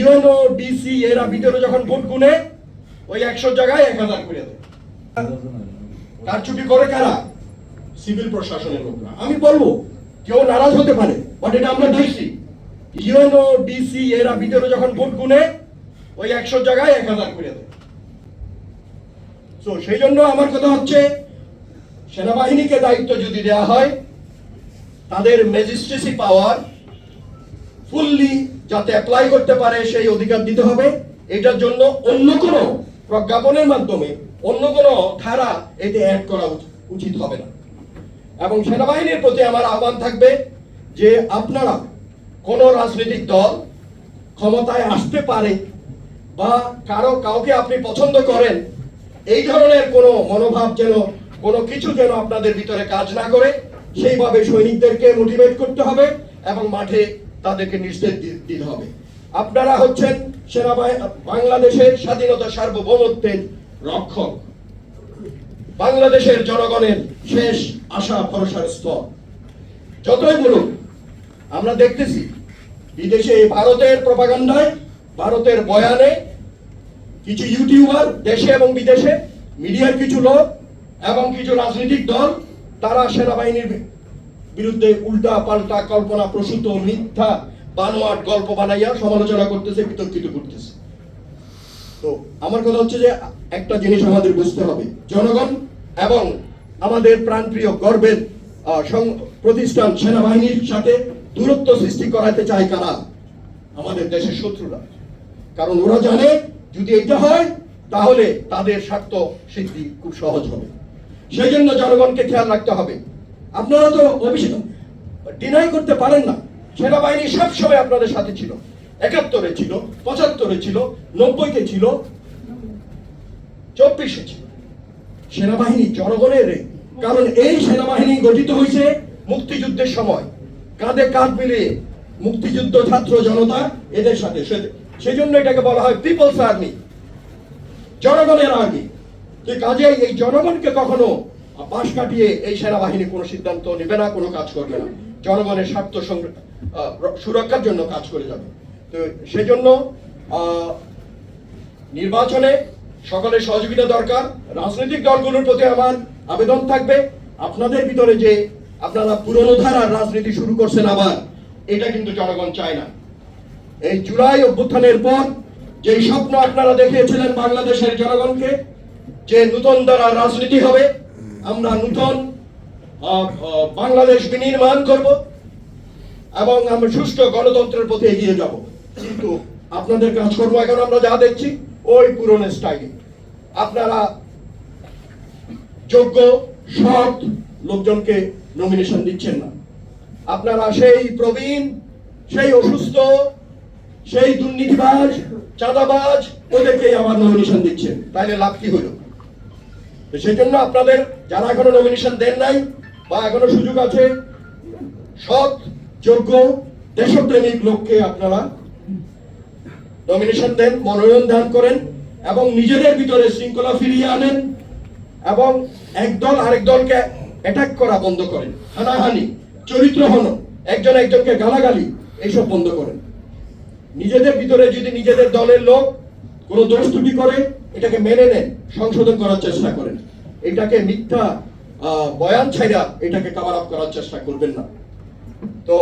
UNO DC এরা ভিতরে যখন ভোট গুনে, ওই একশো জায়গায় এক হাজার করে দেয়। কারচুপি করে কারা? সিভিল প্রশাসনের লোকরা। আমি বলব, কেউ নারাজ হতে পারে বাট এটা আমরা দেখছি। ইউএনও ডিসি এরা ভিতরে যখন ভোট গুনে, ওই একশো জায়গায় এক হাজার করে দেয়। তো সেই জন্য আমার কথা হচ্ছে, সেনাবাহিনীকে দায়িত্ব যদি দেওয়া হয়, তাদের ম্যাজিস্ট্রেসি পাওয়ার ফুললি যাতে অ্যাপ্লাই করতে পারে, সেই অধিকার দিতে হবে। এটার জন্য অন্য কোনো প্রজ্ঞাপনের মাধ্যমে, অন্য কোনো ধারা এতে অ্যাড করা উচিত হবে না। এবং সেনাবাহিনীর প্রতি আমার আহ্বান থাকবে যে আপনারা কোনো রাজনৈতিক দল ক্ষমতায় আসতে পারে বা কারও কাউকে আপনি পছন্দ করেন, এই ধরনের কোনো মনোভাব যেন, কোনো কিছু যেন আপনাদের ভিতরে কাজ না করে, সেইভাবে সৈনিকদেরকে মোটিভেট করতে হবে এবং মাঠে তাদেরকে নির্দেশ দিতে হবে। আপনারা হচ্ছেন সেনাবাহিনী বাংলাদেশের স্বাধীনতা সার্বভৌমত্বের রক্ষক। বাংলাদেশের জনগণের শেষ আশা ভরসার স্তর। যতই বলুন, আমরা দেখতেছি, বিদেশে ভারতের প্রপাগান্ডায়, ভারতের বয়ানে কিছু ইউটিউবার দেশে এবং বিদেশে, মিডিয়ার কিছু লোক এবং কিছু রাজনৈতিক দল, তারা সেনাবাহিনীর বিরুদ্ধে উল্টা পাল্টা কল্পনা, প্রসূত, মিথ্যা, বানোয়াট গল্প বানাইয়া সমালোচনা করতেছে, বিতর্কিত করতেছে। তো আমার কথা হচ্ছে যে, একটা জিনিস আমাদের বুঝতে হবে। জনগণ এবং আমাদের প্রাণপ্রিয় গর্বের প্রতিষ্ঠান সেনাবাহিনীর সাথে দূরত্ব সৃষ্টি করাতে চায় কারা? আমাদের দেশের শত্রুরা। কারণ ওরা জানে, যদি এটা হয়, তাহলে তাদের স্বার্থ সিদ্ধি খুব সহজ হবে। সেই জন্য জনগণকে খেয়াল রাখতে হবে। আপনারা তো অভিষেক ডিনাই করতে পারেন না। সেনাবাহিনী সবসময় আপনাদের সাথে ছিল। একাত্তরে ছিল, পঁচাত্তরে ছিল, নব্বইতে ছিল, চব্বিশে ছিল। সেনাবাহিনী জনগণের কারণ এই সেনাবাহিনী গঠিত হয়েছে মুক্তিযুদ্ধের সময়। কাঁধে কাঁধ মিলিয়ে মুক্তিযুদ্ধ ছাত্র জনতা এদের সাথে সেই জন্য এটাকে বলা হয় পিপলস আর্মি। জনগণের আর্মি। কাজে এই জনগণকে কখনো পাশ কাটিয়ে এই সেনাবাহিনী কোনো সিদ্ধান্ত নেবে না, কোনো কাজ করবে না। জনগণের স্বার্থ সুরক্ষার জন্য কাজ করে যাবে। তো সেজন্য নির্বাচনে সকলের সহযোগিতা দরকার। রাজনৈতিক দলগুলোর প্রতি আমার আবেদন থাকবে। আপনাদের ভিতরে যে আপনারা পুরনো ধারার রাজনীতি শুরু করছেন আবার, এটা কিন্তু জনগণ চায় না। এই জুলাই অভ্যুত্থানের পর যে স্বপ্ন আপনারা দেখিয়েছিলেন বাংলাদেশের জনগণকে, যে নূতন দ্বারা রাজনীতি হবে আমরা নূতন বাংলাদেশ বিনির্মাণ করব এবং আমরা সুষ্ঠু গণতন্ত্রের পথে এগিয়ে যাব। কিন্তু আপনাদের কাজকর্ম এখন আমরা যা দেখছি, ওই পুরনো স্টাইলে। আপনারা যোগ্য, সৎ লোকজনকে নমিনেশন দিচ্ছেন না। আপনারা সেই প্রবীণ, সেই অসুস্থ, সেই দুর্নীতিবাজ, চাঁদাবাজ ওদেরকে আবার নমিনেশন দিচ্ছেন। তাহলে লাভ কি হলো? তো আপনাদের যারা এখনও নমিনেশন দেন নাই বা এখনও সুযোগ আছে, সৎ, যোগ্য, দেশপ্রেমিক লোককে আপনারা নমিনেশন দেন, মনোনয়ন দান করেন এবং নিজেদের ভিতরে শৃঙ্খলা ফিরিয়ে আনেন এবং একদল আরেক দলকে অ্যাটাক করা বন্ধ করেন। হানাহানি চরিত্রহন একজন একজনকে গালাগালি, এইসব বন্ধ করেন। নিজেদের ভিতরে যদি নিজেদের দলের লোক কোনো দোষ ত্রুটি করে এটাকে মেনে নেন, সংশোধন করার চেষ্টা করেন। এটাকে মিথ্যা বয়ান ছাইরা এটাকে কাভার আপ করার চেষ্টা করবেন না। তো